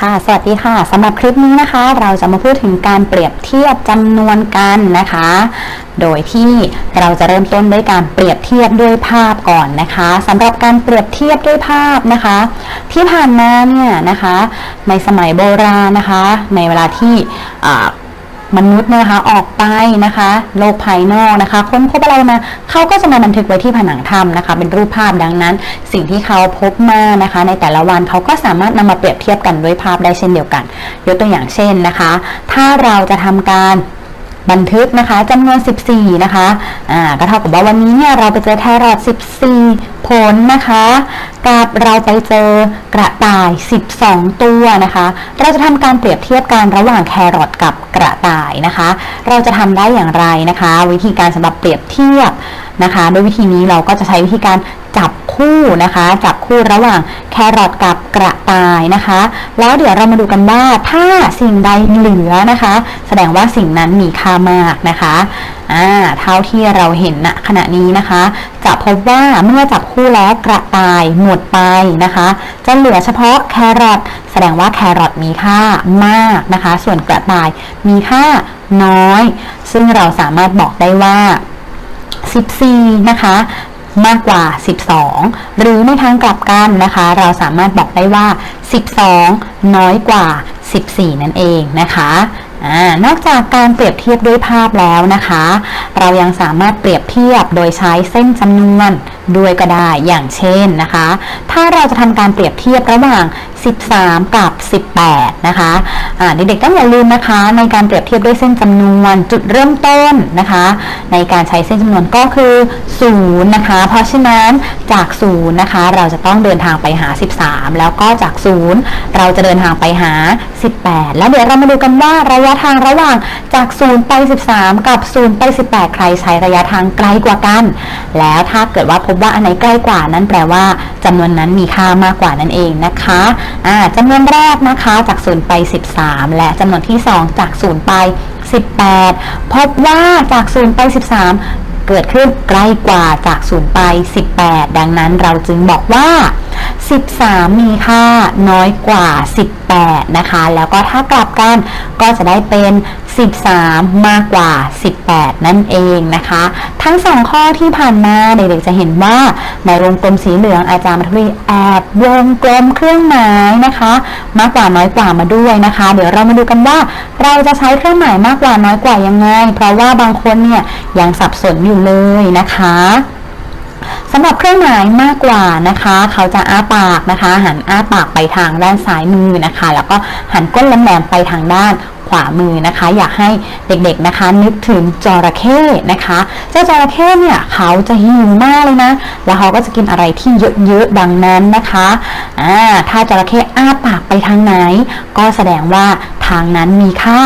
ค่ะสวัสดีค่ะสำหรับคลิปนี้นะคะ เราจะมาพูดถึงการเปรียบเทียบจำนวนกันนะคะ โดยที่เราจะเริ่มต้นด้วยการเปรียบเทียบด้วยภาพก่อนนะคะสำหรับการเปรียบเทียบด้วยภาพนะคะ ที่ผ่านมาเนี่ยนะคะ ในสมัยโบราณนะคะ ในเวลาที่ มนุษย์นะคะออกไปนะคะ โลกภายนอกนะคะ ค้นพบอะไรมาเขาก็จะมาบันทึกไว้ที่ผนังถ้ำนะคะ เป็นรูปภาพดังนั้น สิ่งที่เขาพบมานะคะ ในแต่ละวันเขาก็สามารถนำมาเปรียบเทียบกันด้วยภาพได้เช่นเดียวกัน ยกตัวอย่างเช่นนะคะ ถ้าเราจะทำการ บันทึกนะคะจำนวน 14 นะคะอ่าก็เท่ากับว่าวันนี้เนี่ยเราไปเจอแครอท14 ผลนะคะกับเราไปเจอกระต่าย 12 ตัวนะคะ เราจะทำการเปรียบเทียบกันระหว่างแครอทกับกระต่ายนะคะ เราจะทำได้อย่างไรนะคะ วิธีการสำหรับเปรียบเทียบนะคะ โดยวิธีนี้เราก็จะใช้วิธีการ คู่นะคะจับคู่ระหว่างแครอทกับกระต่ายนะคะ แล้วเดี๋ยวเรามาดูกันว่าถ้าสิ่งใดเหลือนะคะ แสดงว่าสิ่งนั้นมีค่ามากนะคะอ่าเท่าที่เราเห็นณขณะนี้นะคะ จะพบว่าเมื่อจับคู่แล้วกระต่ายหมดไปนะคะ จะเหลือเฉพาะแครอทแสดงว่าแครอทมีค่ามากนะคะ ส่วนกระต่ายมีค่าน้อย ซึ่งเราสามารถบอกได้ว่า 14 นะคะ มากกว่า 12 หรือในทางกลับกันนะคะ เราสามารถบอกได้ว่า 12 น้อยกว่า 14 นั่นเองนะคะอนอกจากการเปรียบเทียบด้วยภาพแล้วนะคะ เรายังสามารถเปรียบเทียบโดยใช้เส้นจำนวน ด้วยก็ได้อย่างเช่นนะคะ ถ้าเราจะทำการเปรียบเทียบระหว่าง 13 กับ 18 นะคะะเด็กๆต้องอย่าลืมนะคะในการเปรียบเทียบด้วยเส้นจำนวนจุดเริ่มต้นนะคะ ในการใช้เส้นจำนวนก็คือ0นะคะ เพราะฉะนั้นจาก0นะคะเราจะต้องเดินทางไปหา 13 แล้วก็จาก 0 เราจะเดินทางไปหา 18 แล้วเดี๋ยวเรามาดูกันว่าระยะทางระหว่างจาก 0 ไป 13 กับ 0 ไป 18 ใครใช้ระยะทางไกลกว่ากัน แล้วถ้าเกิดว่าพบว่าอันไหนใกล้กว่านั่นแปลว่าจำนวนนั้นมีค่ามากกว่านั่นเองนะคะอ่าจำนวนแรกนะคะจาก0ไป 13 และจำนวนที่ 2 จาก0ไป 18 พบว่าจาก0ไป 13 เกิดขึ้นใกล้กว่าจาก0ไป 18 ดังนั้นเราจึงบอกว่า 13 มีค่าน้อยกว่า 18 นะคะ แล้วก็ถ้ากลับกันก็จะได้เป็น 13 มากกว่า 18 นั่นเองนะคะ ทั้งสองข้อที่ผ่านมาเด็กๆจะเห็นว่าในวงกลมสีเหลืองอาจารย์มัทวีแอบวงกลมเครื่องหมายนะคะ มากกว่าน้อยกว่ามาด้วยนะคะ เดี๋ยวเรามาดูกันว่าเราจะใช้เครื่องหมายมากกว่าน้อยกว่ายังไง เพราะว่าบางคนเนี่ยยังสับสนอยู่เลยนะคะ สำหรับเครื่องหมายมากกว่านะคะ เขาจะอ้าปากนะคะ หันอ้าปากไปทางด้านซ้ายมือนะคะ แล้วก็หันก้นแหลมไปทางด้านขวามือนะคะ อยากให้เด็กๆนะคะ นึกถึงจระเข้นะคะ เจ้าจระเข้เนี่ยเขาจะหิวมากเลยนะ แล้วเขาก็จะกินอะไรที่เยอะๆดังนั้นนะคะอ่าถ้าจระเข้อ้าปากไปทางไหน ก็แสดงว่าทางนั้นมีค่า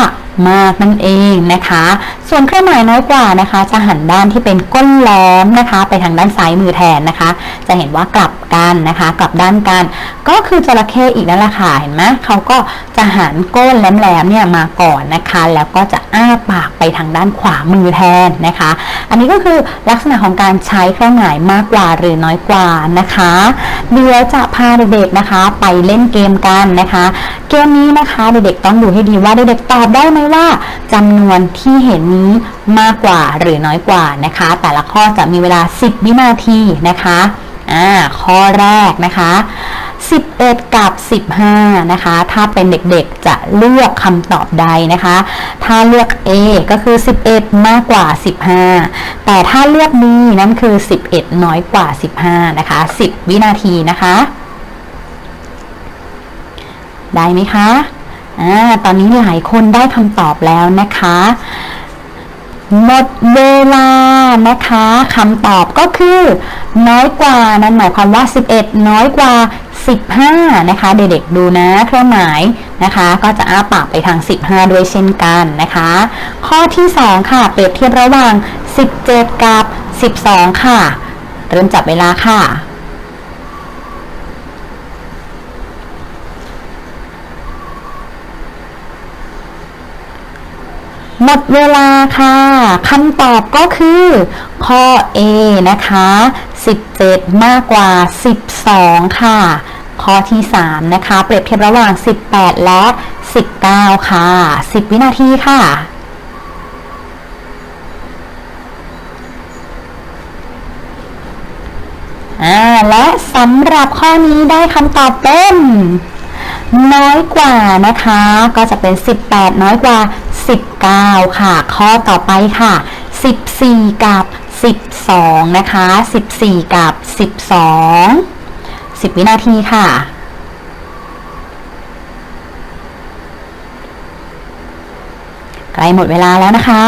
มากนั่นเองนะคะ ส่วนเครื่องหมายน้อยกว่านะคะ จะหันด้านที่เป็นก้นแหลมนะคะ ไปทางด้านซ้ายมือแทนนะคะ จะเห็นว่ากลับกันนะคะ กลับด้านกัน ก็คือจระเข้อีกนั่นแหละค่ะเห็นไหมเขาก็จะหันก้นแหลมๆเนี่ยมาก่อนนะคะ แล้วก็จะอ้าปากไปทางด้านขวามือแทนนะคะ อันนี้ก็คือลักษณะของการใช้เครื่องหมายมากกว่าหรือน้อยกว่านะคะ เดี๋ยวจะพาเด็กๆนะคะ ไปเล่นเกมกันนะคะ เกมนี้นะคะเด็กๆต้องดูให้ดีว่าเด็กๆตอบได้ไหมว่าจำนวนที่เห็นนี้มากกว่าหรือน้อยกว่านะคะ แต่ละข้อจะมีเวลา 10 วินาทีนะคะอ่าข้อแรกนะคะ 11 กับ 15 นะคะ ถ้าเป็นเด็กๆจะเลือกคำตอบใดนะคะ ถ้าเลือก A ก็คือ 11 มากกว่า 15 แต่ถ้าเลือก B นั่นคือ 11 น้อยกว่า 15 นะคะ 10 วินาทีนะคะ ได้ไหมคะอ่าตอนนี้หลายคนได้คำตอบแล้วนะคะหมดเวลานะคะคำตอบก็คือ น้อยกว่า นั่นหมายความว่า 11 น้อยกว่า 15 นะคะ เด็กๆดูนะ เครื่องหมายนะคะ ก็จะอ้าปากไปทาง 15 ด้วยเช่นกันนะคะ ข้อที่ 2 ค่ะ เปรียบเทียบระหว่าง 17 กับ 12 ค่ะ เริ่มจับเวลาค่ะหมดเวลาค่ะคำตอบก็คือข้อ A นะคะ 17 มากกว่า 12 ค่ะ ข้อที่ 3 นะคะ เปรียบเทียบระหว่าง 18 และ 19 ค่ะ 10 วินาทีค่ะอ่าและสำหรับข้อนี้ได้คำตอบเป็นน้อยกว่านะคะ ก็จะเป็น 18 น้อยกว่า 19 ค่ะ ข้อต่อไปค่ะ 14 กับ 12 นะคะ 14 กับ 12 10 วินาทีค่ะ ใกล้หมดเวลาแล้วนะคะ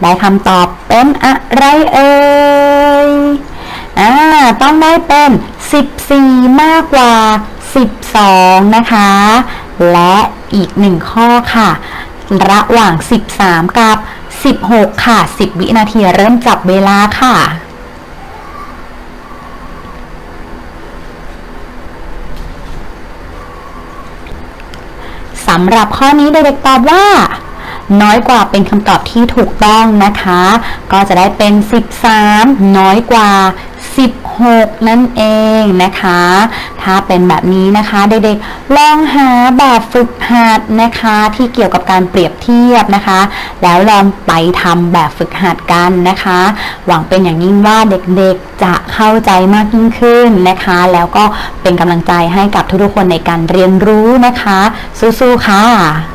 ได้คำตอบเป็นอะไรเอ่ยอ่าต้องได้เป็น 14 มากกว่า 12 นะคะ และอีกหนึ่งข้อค่ะ ระหว่าง 13 กับ 16 ค่ะ 10 วินาทีเริ่มจับเวลาค่ะ สำหรับข้อนี้เด็กๆตอบว่า น้อยกว่าเป็นคำตอบที่ถูกต้องนะคะ ก็จะได้เป็น 13 น้อยกว่า 6 นั่นเองนะคะ ถ้าเป็นแบบนี้นะคะเด็กๆลองหาแบบฝึกหัดนะคะที่เกี่ยวกับการเปรียบเทียบนะคะ แล้วลองไปทำแบบฝึกหัดกันนะคะ หวังเป็นอย่างยิ่งว่าเด็กๆจะเข้าใจมากยิ่งขึ้นนะคะ แล้วก็เป็นกำลังใจให้กับทุกๆคนในการเรียนรู้นะคะ สู้ๆค่ะ